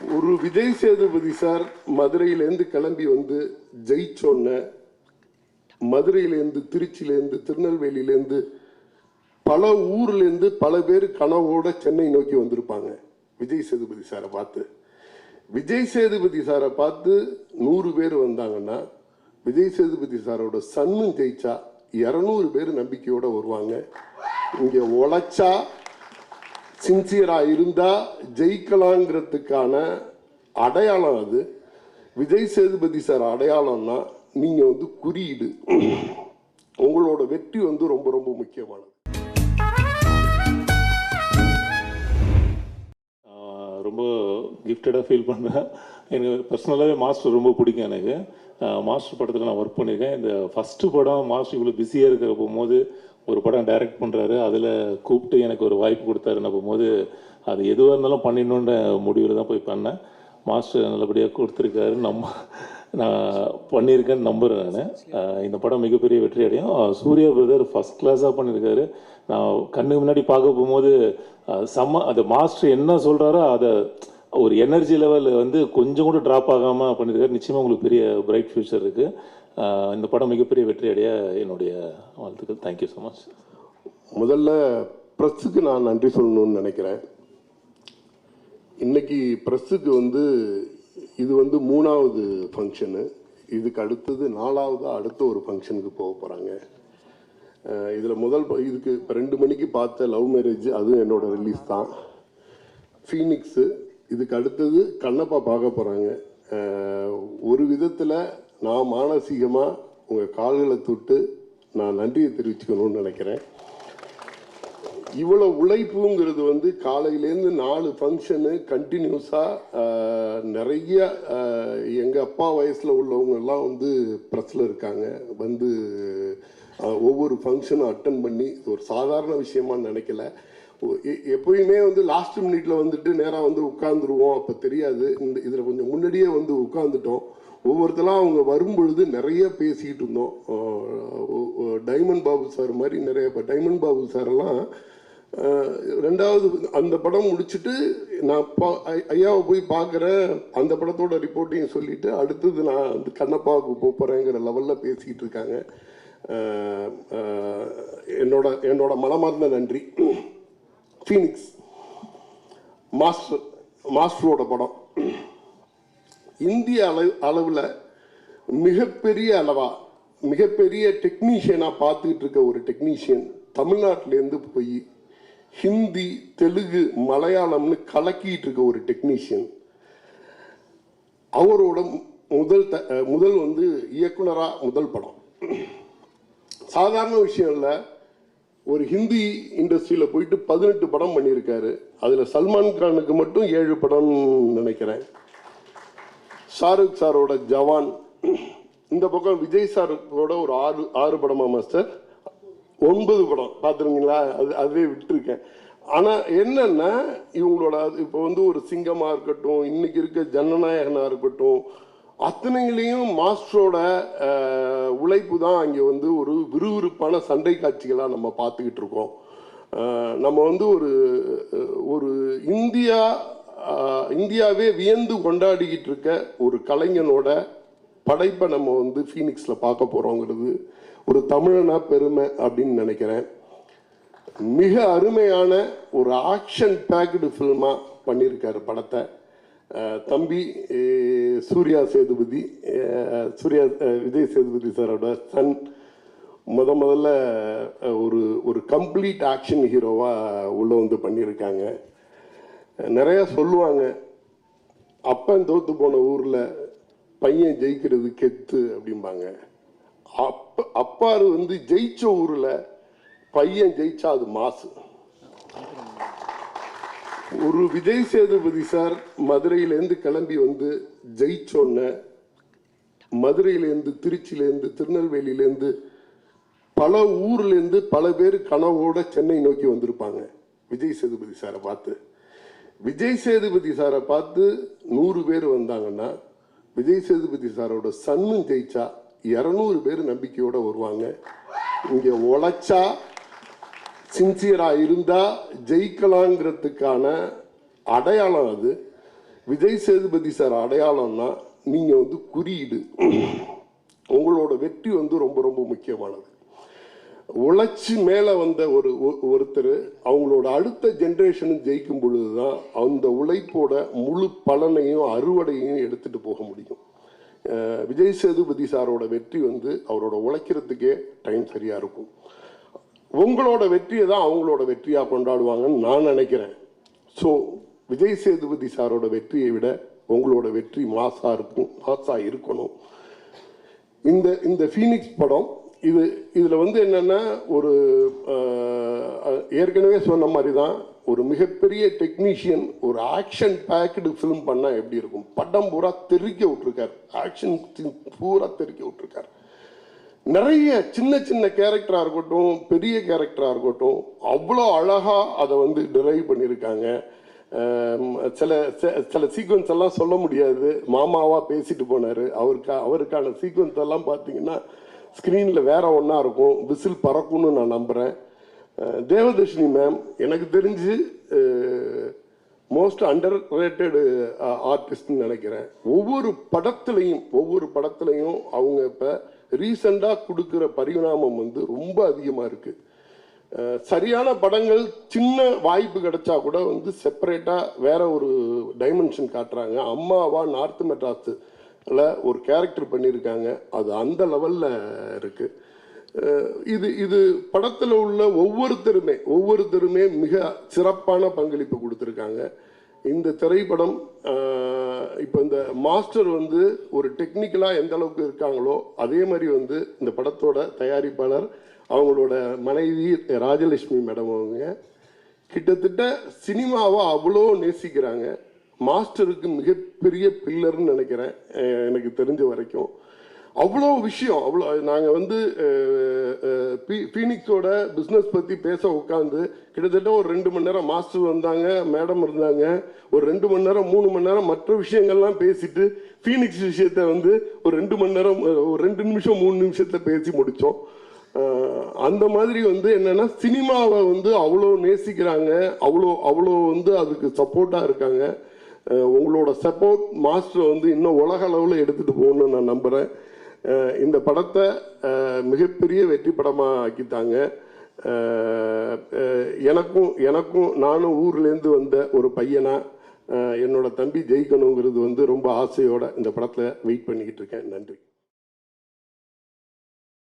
ஒரு விஜய் சேதுபதி சார் மதுரையிலேருந்து கிளம்பி வந்து ஜெயிச்சோன்ன மதுரையிலேருந்து திருச்சியிலேருந்து திருநெல்வேலியிலேருந்து பல ஊர்லேருந்து பல பேர் கனவோட சென்னை நோக்கி வந்திருப்பாங்க விஜய் சேதுபதி சாரை பார்த்து. விஜய் சேதுபதி சாரை பார்த்து நூறு பேர் வந்தாங்கன்னா விஜய் சேதுபதி சாரோட சன்னும் ஜெயிச்சா இரநூறு பேர் நம்பிக்கையோட வருவாங்க. இங்கே உழைச்சா சின்சியராக இருந்தால் ஜெயிக்கலாங்கிறதுக்கான அடையாளம் அது. விஜய் சேதுபதி சார் அடையாளம்னா நீங்கள் வந்து குறியீடு. உங்களோட வெற்றி வந்து ரொம்ப ரொம்ப முக்கியமானது. ரொம்ப கிஃப்டடாக ஃபீல் பண்ணேன். எனக்கு பர்சனலாகவே மாஸ்டர் ரொம்ப பிடிக்கும் எனக்கு. மாஸ்டர் படத்தில் நான் ஒர்க் பண்ணியிருக்கேன் இந்த ஃபஸ்ட்டு படம் மாஸ்டர் இவ்வளோ பிஸியாக இருக்கிற போகும்போது ஒரு படம் டைரக்ட் பண்ணுறாரு அதில் கூப்பிட்டு எனக்கு ஒரு வாய்ப்பு கொடுத்தாருன்னு போது அது எதுவாக இருந்தாலும் பண்ணிடணுன்ற முடிவில் தான் போய் பண்ணேன். மாஸ்டர் நல்லபடியாக கொடுத்துருக்காரு. நம்ம நான் பண்ணியிருக்கேன்னு நம்புகிறேன் நான். இந்த படம் மிகப்பெரிய வெற்றி அடையும். சூர்யா பிரதர் ஃபஸ்ட் கிளாஸாக பண்ணியிருக்காரு. நான் கண்ணுக்கு முன்னாடி பார்க்க போகும்போது ஆஹ் செம்ம அது மாஸ்டர் என்ன சொல்கிறாரோ அதை ஒரு எனர்ஜி லெவல் வந்து கொஞ்சம் கூட ட்ராப் ஆகாமல் பண்ணியிருக்காரு. நிச்சயமாக உங்களுக்கு பெரிய பிரைட் ஃபியூச்சர் இருக்குது இந்த படம் மிகப்பெரிய வெற்றி அடைய என்னுடைய வாழ்த்துக்கள். தேங்க்யூ ஸோ மச் முதல்ல ப்ரெஸ்ஸுக்கு நான் நன்றி சொல்லணும்னு நினைக்கிறேன். இன்னைக்கு ப்ரெஸ்ஸுக்கு வந்து இது வந்து மூணாவது ஃபங்க்ஷனு இதுக்கு அடுத்தது நாலாவது அடுத்த ஒரு ஃபங்க்ஷனுக்கு போக போகிறாங்க இதில் முதல் ப- இதுக்கு இப்போ ரெண்டு மணிக்கு பார்த்த லவ் மேரேஜ் அதுவும் என்னோடய ரிலீஸ் தான். ஃபீனிக்ஸு இதுக்கு அடுத்தது கண்ணப்பா பார்க்க போகிறாங்க ஒரு விதத்தில் நான் மானசீகமாக உங்கள் கால்களை தொட்டு நான் நன்றியை தெரிவிச்சுக்கணும்னு நினைக்கிறேன். இவ்வளோ உழைப்புங்கிறது வந்து காலையிலேருந்து நாலு ஃபங்க்ஷனு கண்டினியூஸாக நிறைய எங்கள் அப்பா வயசில் உள்ளவங்கெல்லாம் வந்து ப்ரெஸ்ஸில் இருக்காங்க. வந்து ஒவ்வொரு ஃபங்க்ஷனும் அட்டன் பண்ணி ஒரு சாதாரண விஷயமா நினைக்கல. எ- எப்பயுமே வந்து லாஸ்ட் மினிட்ல வந்துட்டு நேராக வந்து உட்காந்துருவோம் அப்போ தெரியாது. இந்த இதில் கொஞ்சம் முன்னாடியே வந்து உட்காந்துட்டோம் ஒவ்வொருத்தலாம் அவங்க வரும்பொழுது நிறைய பேசிக்கிட்டு இருந்தோம். டைமண்ட் பாபு சார் மாதிரி நிறைய இப்போ டைமண்ட் பாபு சாரெல்லாம் ரெண்டாவது அந்த படம் முடிச்சுட்டு நான் பா- ஐயாவை போய் பார்க்குறேன் அந்த படத்தோட ரிப்போர்ட்டையும் சொல்லிவிட்டு அடுத்தது நான் வந்து கண்ணப்பாவுக்கு போகிறேங்கிற லெவலில் பேசிக்கிட்டு இருக்காங்க. என்னோட என்னோட மனமார்ந்த நன்றி. ஃபீனிக்ஸ் மாஸ்டர் மாஸ்டரோட படம். இந்திய அளவு அளவில் மிகப்பெரிய அளவாக மிகப்பெரிய டெக்னீஷியனாக பார்த்துக்கிட்டு இருக்க ஒரு டெக்னீஷியன் தமிழ்நாட்டிலேருந்து போய் ஹிந்தி தெலுங்கு மலையாளம்னு கலக்கிட்டு இருக்க ஒரு டெக்னீஷியன் அவரோட முதல் த- முதல் வந்து இயக்குனராக முதல் படம். சாதாரண விஷயம் இல்லை ஒரு ஹிந்தி இண்டஸ்ட்ரியில் போயிட்டு பதினெட்டு படம் பண்ணியிருக்காரு. அதில் சல்மான் கானுக்கு மட்டும் ஏழு படம் நினைக்கிறேன். ஷாருக் சாரோட ஜவான். இந்த பக்கம் விஜய் சாரோட ஒரு ஆறு ஆறு படமா மாஸ்டர்? ஒன்பது படம். பார்த்துருங்களா அது அதுவே விட்டுருக்கேன். ஆனால் என்னன்னா இவங்களோட அது இப்போ வந்து ஒரு சிங்கமாக இருக்கட்டும் இன்னைக்கு இருக்க ஜனநாயகனாக இருக்கட்டும் அத்தனையிலையும் மாஸ்டரோட உழைப்பு தான் அங்கே வந்து ஒரு விறுவிறுப்பான சண்டை காட்சிகளாக நம்ம பார்த்துக்கிட்டு இருக்கோம். நம்ம வந்து ஒரு ஒரு இந்தியா இந்தியாவே வியந்து கொண்டாடிக்கிட்டு இருக்க ஒரு கலைஞனோட படைப்பை நம்ம வந்து ஃபீனிக்ஸில் பார்க்க போகிறோங்கிறது ஒரு தமிழனா பெருமை அப்படின்னு நினைக்கிறேன். மிக அருமையான ஒரு ஆக்ஷன் பேக்டு ஃபில்மாக பண்ணியிருக்காரு படத்தை. தம்பி சூர்யா சேதுபதி சூர்யா விஜய் சேதுபதி சாரோட சன் முத முதல்ல ஒரு ஒரு கம்ப்ளீட் ஆக்ஷன் ஹீரோவாக உள்ளே வந்து பண்ணியிருக்காங்க. நிறைய சொல்லுவாங்க. அப்பன் தோத்து போன ஊரில் பையன் ஜெயிக்கிறது கெத்து அப்படிம்பாங்க. அப்ப அப்பாரு வந்து ஜெயிச்ச ஊரில் பையன் ஜெயிச்சா அது மாசு. ஒரு விஜய் சேதுபதி சார் மதுரையிலேருந்து கிளம்பி வந்து ஜெயிச்சோன்ன மதுரையிலேருந்து திருச்சியிலேருந்து திருநெல்வேலியிலேருந்து பல ஊர்லேருந்து பல பேர் கனவோட சென்னை நோக்கி வந்திருப்பாங்க. விஜய் சேதுபதி சாரை பார்த்து. விஜய் சேதுபதி சாரை பார்த்து நூறு பேர் வந்தாங்கன்னா விஜய் சேதுபதி சாரோட சன்னும் ஜெயிச்சா இரநூறு பேர் நம்பிக்கையோடு வருவாங்க. இங்கே உழைச்சா சின்சியராக இருந்தால் ஜெயிக்கலாங்கிறதுக்கான அடையாளம் அது. விஜய் சேதுபதி சார் அடையாளம்னா நீங்கள் வந்து குறியீடு. உங்களோட வெற்றி வந்து ரொம்ப ரொம்ப முக்கியமானது. உழைச்சி மேலே வந்த ஒரு ஒ- ஒருத்தர் அவங்களோட அடுத்த ஜென்ரேஷனும் ஜெயிக்கும் பொழுதுதான் அந்த உழைப்போட முழு பலனையும் அறுவடையும் எடுத்துகிட்டு போக முடியும். விஜய் சேதுபதி சாரோட வெற்றி வந்து அவரோட உழைக்கிறதுக்கே டைம் சரியாக இருக்கும். உங்களோட வெற்றியை தான் அவங்களோட வெற்றியாக கொண்டாடுவாங்கன்னு நான் நினைக்கிறேன். ஸோ விஜய் சேதுபதி சாரோட வெற்றியை விட உங்களோட வெற்றி மாசாக இருக்கும் மாசாக இருக்கணும். இந்த இந்த ஃபீனிக்ஸ் படம் இது இதில் வந்து என்னென்னா ஒரு ஏற்கனவே சொன்ன மாதிரி தான் ஒரு மிகப்பெரிய டெக்னீஷியன் ஒரு ஆக்ஷன் பேக்டு ஃபிலிம் பண்ணால் எப்படி இருக்கும்? படம் பூரா தெறிக்க விட்ருக்கார் ஆக்ஷன் பூரா தெறிக்க விட்ருக்கார் நிறைய சின்ன சின்ன கேரக்டராக இருக்கட்டும் பெரிய கேரக்டராக இருக்கட்டும் அவ்வளோ அழகாக அதை வந்து டிரைவ் பண்ணியிருக்காங்க. சில சில- சில சீக்வன்ஸ் எல்லாம் சொல்ல முடியாது. மாமாவாக பேசிட்டு போனார். அவருக்கு அவருக்கான சீக்வன்ஸ் எல்லாம் பார்த்தீங்கன்னா ஸ்க்ரீனில் வேற ஒன்றா இருக்கும். விசில் பறக்கும்னு நான் நம்புகிறேன் தேவதர்ஷினி மேம் எனக்கு தெரிஞ்சு மோஸ்ட் அண்டர் ரேட்டடு ஆர்டிஸ்ட்னு நினைக்கிறேன். ஒவ்வொரு படத்துலையும் ஒவ்வொரு படத்துலையும் அவங்க இப்போ ரீசெண்டாக கொடுக்குற பரிணாமம் வந்து ரொம்ப அதிகமாக இருக்குது சரியான படங்கள் சின்ன வாய்ப்பு கிடைச்சா கூட வந்து செப்பரேட்டாக வேற ஒரு டைமென்ஷன் காட்டுறாங்க. அம்மாவா நார்த் மெட்ராஸு. ஒரு கேரக்டர் பண்ணியிருக்காங்க அது அந்த லெவலில் இருக்குது இது இது படத்தில் உள்ள ஒவ்வொருத்தருமே ஒவ்வொருத்தருமே மிக சிறப்பான பங்களிப்பு கொடுத்துருக்காங்க. இந்த திரைப்படம் இப்போ இந்த மாஸ்டர் வந்து ஒரு டெக்னிக்கலாக எந்த அளவுக்கு இருக்காங்களோ அதே மாதிரி வந்து இந்த படத்தோட தயாரிப்பாளர் அவங்களோட மனைவி ராஜலட்சுமி மேடம் அவங்க. கிட்டத்தட்ட சினிமாவை அவ்வளோ நேசிக்கிறாங்க. மாஸ்டருக்கு மிகப்பெரிய பில்லர்னு நினைக்கிறேன் எனக்கு தெரிஞ்ச வரைக்கும். அவ்வளோ விஷயம் அவ்வளோ நாங்கள் வந்து ஃபீனிக்ஸோட பிஸ்னஸ் பற்றி பேச உட்காந்து கிட்டத்தட்ட ஒரு ரெண்டு மணி நேரம் மாஸ்டர் வந்தாங்க மேடம் இருந்தாங்க. ஒரு ரெண்டு மணி நேரம் மூணு மணி நேரம் மற்ற விஷயங்கள்லாம் பேசிட்டு ஃபீனிக்ஸ் விஷயத்த வந்து ஒரு ரெண்டு மணி நேரம் ஒரு ரெண்டு நிமிஷம் மூணு நிமிஷத்தில் பேசி முடித்தோம் அந்த மாதிரி வந்து என்னென்னா சினிமாவை வந்து அவ்வளோ நேசிக்கிறாங்க அவ்வளோ அவ்வளோ வந்து அதுக்கு சப்போர்ட்டாக இருக்காங்க. உங்களோட சப்போர்ட் மாஸ்டர் வந்து இன்னும் உலக அளவில் எடுத்துகிட்டு போகணும்னு நான் நம்புகிறேன் இந்த படத்தை மிகப்பெரிய வெற்றி படமாக ஆக்கித்தாங்க எனக்கும் எனக்கும் நானும் ஊர்லேருந்து வந்த ஒரு பையனாக என்னோடய என்னோட தம்பி ஜெயிக்கணுங்கிறது வந்து ரொம்ப ஆசையோட இந்த படத்தில் வெயிட் பண்ணிக்கிட்டு இருக்கேன். நன்றி.